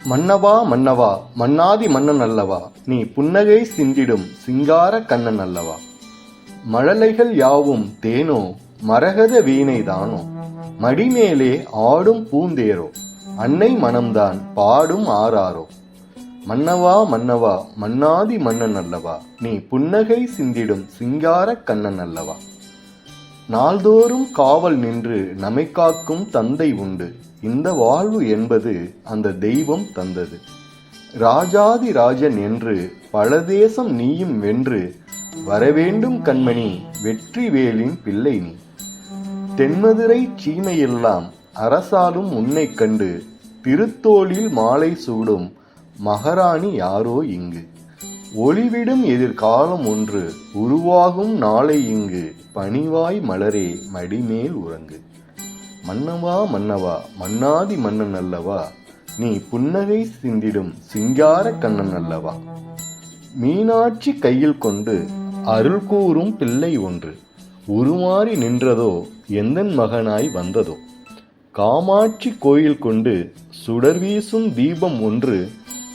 மன்னவா மன்னவா மன்னாதி மன்னன் அல்லவா? நீ புன்னகை சிந்திடும் சிங்கார கண்ணன் அல்லவா? மழலைகள் யாவும் தேனோ மரகத வீணை தானோ? மடிமேலே ஆடும் பூந்தேரோ அன்னை மனம்தான் பாடும் ஆறாரோ? மன்னவா மன்னவா மன்னாதி மன்னன் அல்லவா? நீ புன்னகை சிந்திடும் சிங்கார கண்ணன் அல்லவா? நாள்தோறும் காவல் நின்று நம்மை காக்கும் தந்தை உண்டு. இந்த வாழ்வு என்பது அந்த தெய்வம் தந்தது. ராஜாதி ராஜன் என்று பல தேசம் நீயும் வென்று வரவேண்டும் கண்மணி வெற்றி வேலின் பிள்ளை நீ. தென்மதுரை சீமையெல்லாம் அரசாலும் உன்னை கண்டு திருத்தோளில் மாலை சூடும் மகாராணி யாரோ இங்கு. ஒளிவிடும் எதிர்காலம் ஒன்று உருவாகும் நாளை இங்கு. பணிவாய் மலரே மடிமேல் உறங்கு. மன்னவா மன்னவா மன்னாதி மன்னன் அல்லவா? நீ புன்னகை சிந்திடும் சிங்கார கண்ணன் அல்லவா? மீனாட்சி கையில் கொண்டு அருள் கூறும் பிள்ளை ஒன்று. உருமாறி நின்றதோ எந்தன் மகனாய் வந்ததோ? காமாட்சி கோயில் கொண்டு சுடர் வீசும் தீபம் ஒன்று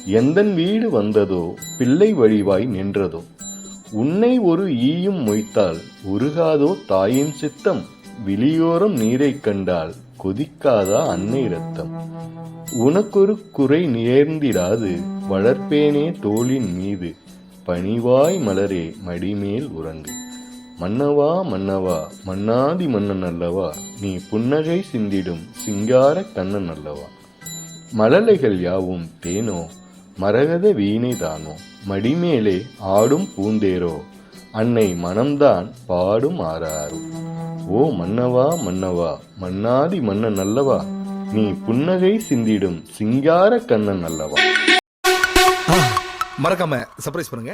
எந்தன் வீடு வந்ததோ பிள்ளை வழிவாய் நின்றதோ? உன்னை ஒரு ஈயும் மொய்த்தால் உருகாதோ தாயின் சித்தம்? விழியோரம் நீரைக் கண்டால் கொதிக்காதா அன்னை ரத்தம் உனக்கொரு குறை நேர்ந்திடாது வளர்ப்பேனே தோளின் மீது. பணிவாய் மலரே மடிமேல் உறங்கு. மன்னவா மன்னவா மன்னாதி மன்னன் அல்லவா? நீ புன்னகை சிந்திடும் சிங்கார கண்ணன் அல்லவா? மழலைகள் யாவும் தேனோ மரகத வீணை தானோ? மடிமேலே ஆடும் பூந்தேரோ? அன்னை மனம்தான் பாடும் ஆறாரோ? ஓ மன்னவா மன்னவா மன்னாதி மன்னன் அல்லவா நீ புன்னகை சிந்திடும் சிங்கார கண்ணன் அல்லவா? மறக்காம சர்ப்ரைஸ் பண்ணுங்க.